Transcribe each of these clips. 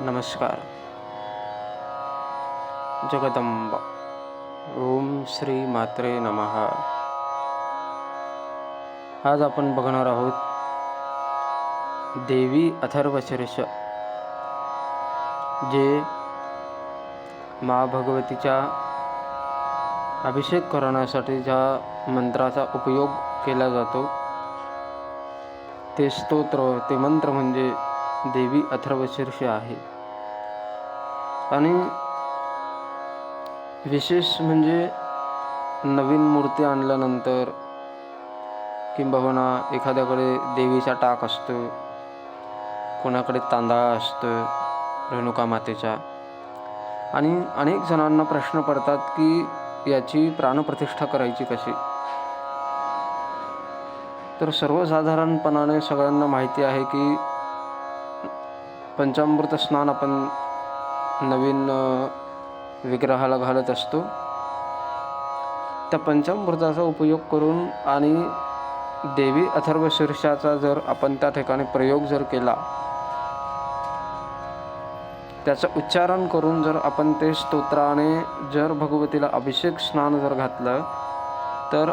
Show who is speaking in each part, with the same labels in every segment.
Speaker 1: नमस्कार। जगदंबा। ओम श्री मात्रे नमः। आज आपण बघणार आहोत देवी अथर्वशीर्ष जे मा भगवतीच्या अभिषेक करण्यासाठी ज्या मंत्राचा उपयोग केला जातो ते स्तोत्र ते मंत्र म्हणजे देवी अथर्वशीर्ष आहे. आणि विशेष म्हणजे नवीन मूर्ती आणल्यानंतर किंबहुना एखाद्याकडे देवीचा टाक असतो कोणाकडे तांदळा असतो रेणुका मातेच्या आणि अनेक जणांना प्रश्न पडतात की याची प्राणप्रतिष्ठा करायची कशी? तर सर्वसाधारणपणाने सगळ्यांना माहिती आहे की पंचामृत स्नान आपण नवीन विग्रहाला घालत असतो. त्या पंचामृताचा उपयोग करून आणि देवी अथर्वशीर्षाचा जर आपण त्या ठिकाणी प्रयोग जर केला त्याचं उच्चारण करून जर आपण ते स्तोत्राने जर भगवतीला अभिषेक स्नान जर घातलं तर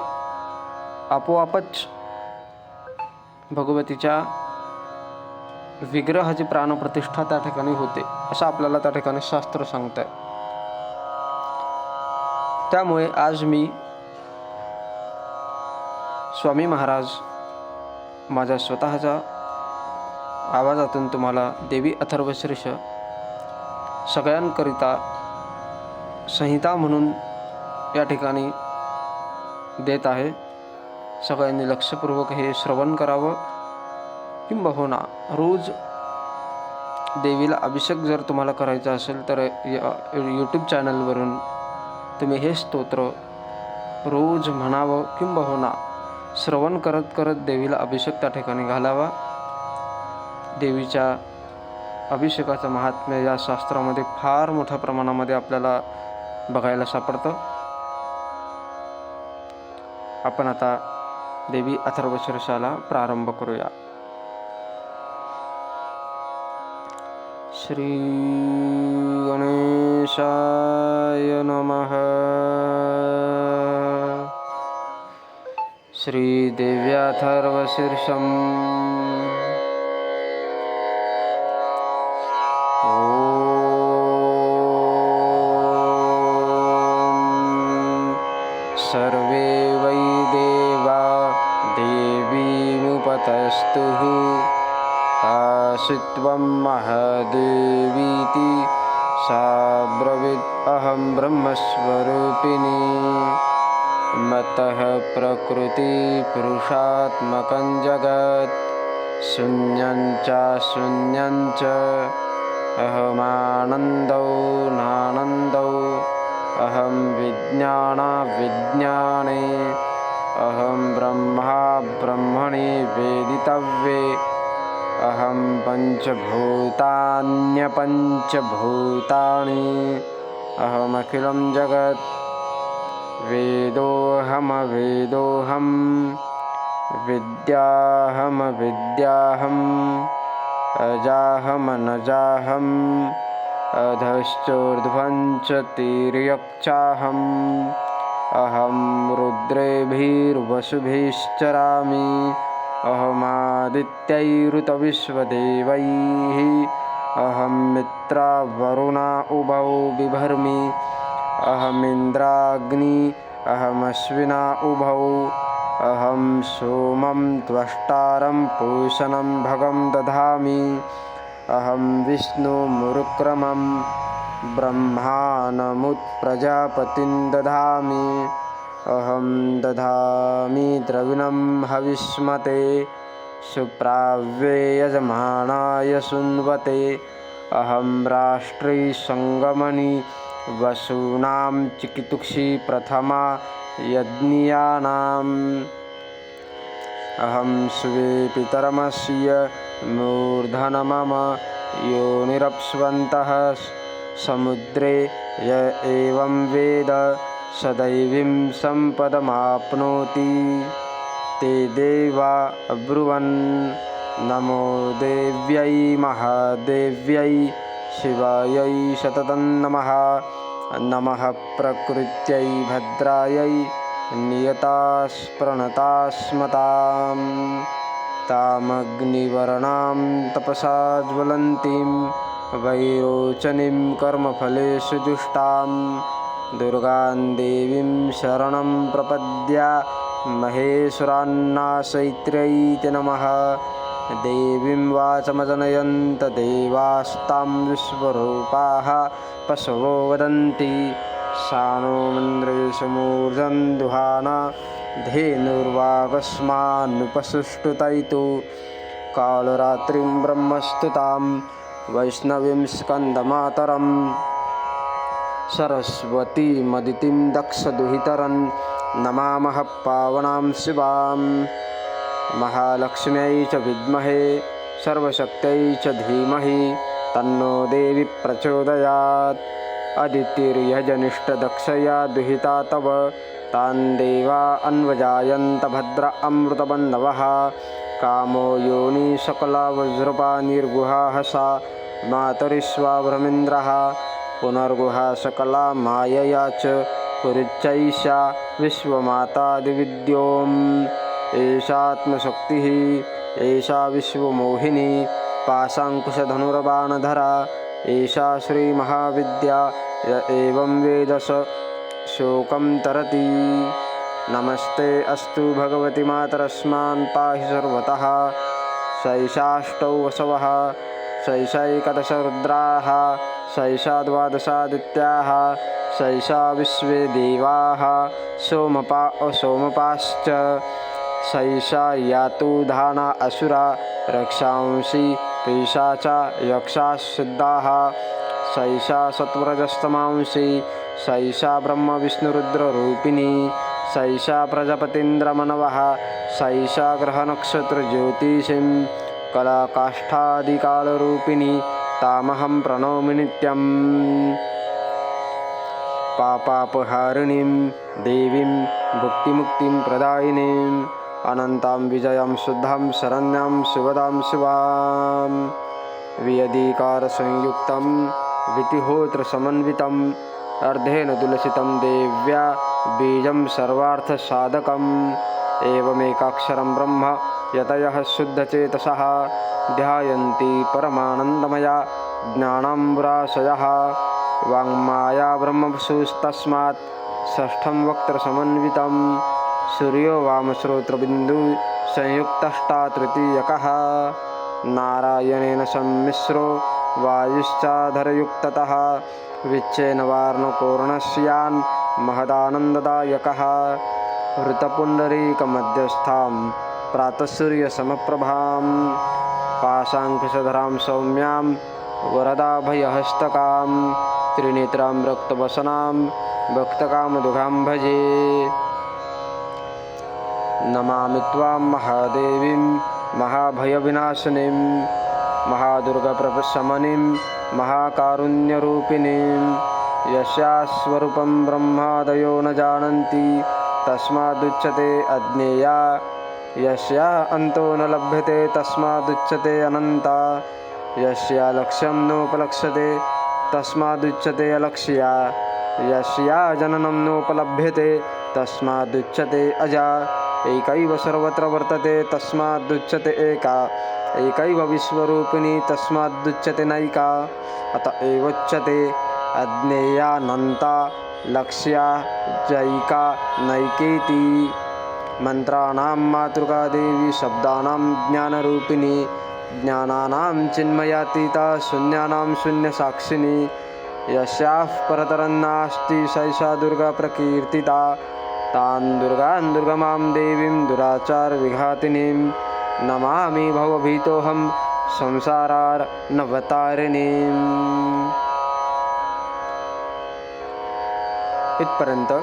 Speaker 1: आपोआपच भगवतीच्या विग्रहाची प्राणप्रतिष्ठा त्या ठिकाणी होते असं आपल्याला त्या ठिकाणी शास्त्र सांगत आहे त्यामुळे आज मी स्वामी महाराज माझ्या स्वतःच्या आवाजातून तुम्हाला देवी अथर्वशीर्ष सगळ्यांकरिता संहिता म्हणून या ठिकाणी देत आहे. सगळ्यांनी लक्षपूर्वक हे श्रवण करावं. किंबहुना रोज देवीला अभिषेक जर तुम्हाला करायचा असेल तर यूट्यूब चॅनलवरून तुम्ही हे स्तोत्र रोज म्हणावं किंबहुना श्रवण करत करत देवीला अभिषेक त्या ठिकाणी घालावा. देवीच्या अभिषेकाचं महात्म्य या शास्त्रामध्ये फार मोठ्या प्रमाणामध्ये आपल्याला बघायला सापडतं. आपण आता देवी अथर्वशीर्षाला प्रारंभ करूया. श्री गणेशाय नमः। श्रीदेव्याथर्वशीर्षम्। आशित्वं महदेवीति सा ब्रवीत् अहं ब्रह्मस्वरूपिणी। मतः प्रकृतिपुरुषात्मकं जगत् शून्यं च शून्यं च अहमानन्दौ नानन्दौ अहं विज्ञानविज्ञाने अहं ब्रह्मा ब्रह्मणि वेदितव्ये अहं पञ्चभूतान्यपञ्चभूतानि अहमखिलं जगत् वेदोऽहमवेदोऽहं विद्याहमविद्याहम् अजाहमनजाहम् अधश्चोर्ध्वं च तिर्यक्चाहम् अहं रुद्रेभिर्वसुभिश्चरामि अहमादित्यैरुतविश्वदेवैः। अहं मित्रावरुणा उभौ बिभर्मि। अहमिन्द्राग्नि अहमश्विना उभौ। अहं सोमं त्वष्टारं पूषणं भगं दधामि। अहं विष्णुमुरुक्रमं ब्रह्मानमुत्प्रजापतिं दधामि अहं दधामि द्रविणं हविष्मते सुप्राव्ये यजमानाय सुन्वते। अहं राष्ट्रैसङ्गमनि वसूनां चिकितुक्षी प्रथमा यज्ञियानाम्। अहं स्वे पितरमस्य मूर्धनमम योनिरप्स्वन्तः समुद्रे य एवं वेद। सदैवीं सम्पदमाप्नोति ते देवा अब्रुवन्। नमो देव्यै महादेव्यै शिवायै सततं नमः। नमः प्रकृत्यै भद्रायै नियतास्प्रणतास्मतां तामग्निवर्णां तपसा ज्वलन्तीं वैरोचनीं कर्मफलेषु जुष्टाम्। दुर्गां देवीं शरणं प्रपद्या महेश्वरान्नाशैत्र्यैति नमः। देवीं वाचमजनयन्त देवास्तां विश्वरूपाः पशवो वदन्ति। सानो मन्द्रेषु मूर्धं दुहाना धेनुर्वागस्मान्नुपसुष्टुतैतु कालरात्रिं ब्रह्मस्तुतां वैष्णवीं स्कन्दमातरम् सरस्वतीमदितिं दक्षदुहितरन् नमामः पावनां शिवां महालक्ष्म्यै च विद्महे सर्वशक्त्यै च धीमहि तन्नो देवी प्रचोदयात्। अदितिर्यजनिष्ठदक्षया दुहिता तव तान् देवा अन्वजायन्त भद्र अमृतबन्धवः। कामो योनि सकला वज्रपा निर्गुहाः सा मातरिष्वाभ्रमिन्द्रः पुनर्गुहा सकला मायया च पुरुच्चैषा विश्वमातादिविद्योम् एषात्मशक्तिः एषा विश्वमोहिनी पाशाङ्कुशधनुर्बाणधरा एषा श्रीमहाविद्या य एवं वेदस शोकं तरति। नमस्ते अस्तु भगवति मातरस्मान् पाहि सर्वतः। सैषाष्टौ वसवः। शैषैकदशरुद्राः शैषा द्वादशादित्याः शैषा विश्वे देवाः सोमपा असोमपाश्च सैषा यातुधानासुरा रक्षांसि तैषा च यक्षासिद्धाः सैषा सत्वजस्तमांसि सैषा ब्रह्मविष्णुरुद्ररूपिणी सैषा प्रजापतीन्द्रमनवः सैषा ग्रहनक्षत्रज्योतिषीं कलाकाष्ठादिकालरूपिणी तामहं प्रणौमि नित्यम्। पापापहारिणीं देवीं भुक्तिमुक्तिं प्रदायिनीम् अनन्तां विजयं शुद्धां शरण्यां शिवदां शिवां वियदीकारसंयुक्तं वितिहोत्रसमन्वितम् अर्धेन तुलसितं देव्या बीजं सर्वार्थसाधकम्। एवमेकाक्षरं ब्रह्म यतयः शुद्धचेतसः ध्यायन्ति परमानन्दमया ज्ञानाम्बुराशयः। वाङ्माया ब्रह्मवसुस्तस्मात् षष्ठं वक्त्रसमन्वितं। सूर्यो वामश्रोत्रबिन्दु संयुक्तष्टा तृतीयकः नारायणेन सम्मिश्रो वायुश्चाधरयुक्ततः। विच्छेन वार्णकोर्णस्यान् महदानन्ददायकः हृतपुण्डरीकमध्यस्थां प्रातःसूर्यसमप्रभां पाशाङ्कुशधरां सौम्यां वरदाभयहस्तकां त्रिनेत्रां रक्तवसनां भक्तकामदुघां भजे नमामि त्वां महादेवीं महाभयविनाशिनीं महादुर्गप्रशमनीं महाकारुण्यरूपिणीं। यस्याः स्वरूपं ब्रह्मादयो न जानन्ति। तस्मादुच्यते अज्ञेया। यस्या अन्तो न लभ्यते तस्मादुच्यते अनन्ता। यस्या लक्ष्यं नोपलक्ष्यते तस्मादुच्यते अलक्ष्या। यस्या जननं नोपलभ्यते तस्मादुच्यते अजा। एकैव सर्वत्र वर्तते तस्मादुच्यते एका। एकैव विश्वरूपिणी तस्मादुच्यते नैका। अत एवोच्यते अज्ञेयानन्ता। लक्ष्या जैका नैकेति मन्त्राणां मातृका देवी शब्दानां ज्ञानरूपिणी ज्ञानानां चिन्मयातीता शून्यानां शून्यसाक्षिणी यस्याः परतरं नास्ति सैषा दुर्गा प्रकीर्तिता तान् दुर्गान् दुर्गमां देवीं दुराचारविघातिनीं नमामि भवभीतोऽहं संसारार्नवतारिणीम् इथपर्यंत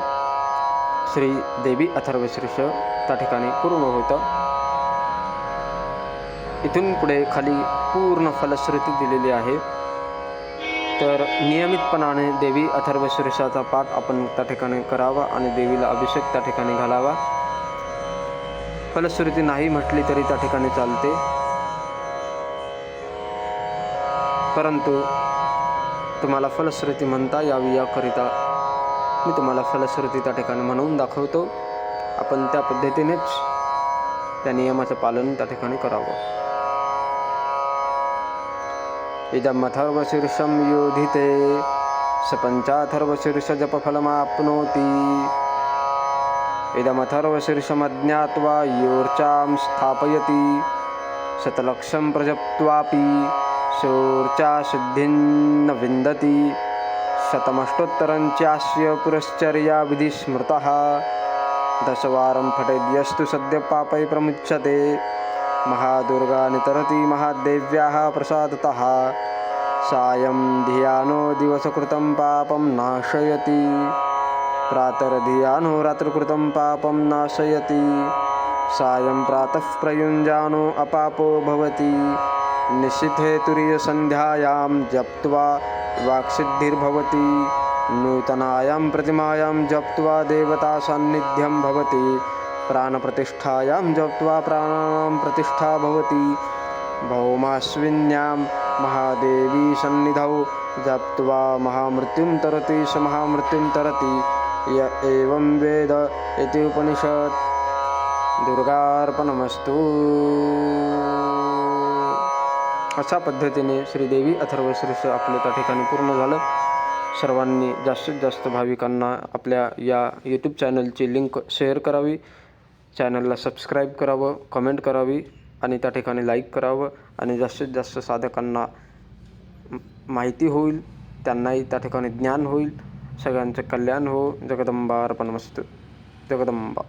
Speaker 1: श्री देवी अथर्वशीर्ष त्या ठिकाणी पूर्ण होतं. इथून पुढे खाली पूर्ण फलश्रुती दिलेली आहे. तर नियमितपणाने देवी अथर्वशीर्षाचा पाठ आपण त्या ठिकाणी करावा आणि देवीला अभिषेक त्या ठिकाणी घालावा. फलश्रुती नाही म्हटली तरी त्या ठिकाणी चालते. परंतु तुम्हाला फलश्रुती म्हणता यावी याकरिता मी तुम्हाला फलश्रुती त्या ठिकाणी म्हणून दाखवतो. आपण त्या पद्धतीनेच त्या नियमाचं पालन त्या ठिकाणी करावं. इदमथर्वशीर्षं योधिते स पञ्चाथर्वशीर्षजपफलमाप्नोति इदमथर्वशीर्षमज्ञात्वा योर्चां स्थापयति शतलक्षं प्रजप्त्वापि शोर्चा सिद्धिं न विन्दति। शतमष्टोत्तरं चास्य स्मृतः। दशवारं फटेद्यस्तु सद्यपापै प्रमुच्यते। महादुर्गा नितरति महादेव्याः प्रसादतः। सायं धियानो दिवसकृतं पापं नाशयति। प्रातर्धियानो रात्रिकृतं पापं नाशयति। सायं प्रातः प्रयुञ्जानो अपापो भवति। निशिथेतुरीयसन्ध्यायां जप्त्वा वाक्सिद्धिर्भवति। नूतनायां प्रतिमायां जप्त्वा देवतासान्निध्यं भवति। प्राणप्रतिष्ठायां जप्त्वा प्राणानां प्रतिष्ठा भवति। भौमाश्विन्यां महादेवी सन्निधौ जप्त्वा महामृत्युं तरति स महामृत्युं तरति। य एवं वेद इति उपनिषत्। दुर्गार्पणमस्तु। अशा पद्धतीने श्रीदेवी अथर्वशीर्ष आपलं त्या ठिकाणी पूर्ण झालं. सर्वांनी जास्तीत जास्त भाविकांना आपल्या या यूट्यूब चॅनलची लिंक शेअर करावी. चॅनलला सबस्क्राईब करावं कमेंट करावी आणि त्या ठिकाणी लाईक करावं आणि जास्तीत जास्त साधकांना माहिती होईल त्यांनाही त्या ठिकाणी ज्ञान होईल. सगळ्यांचं कल्याण हो. जगदंबा अर्पणमस्तु जगदंबा.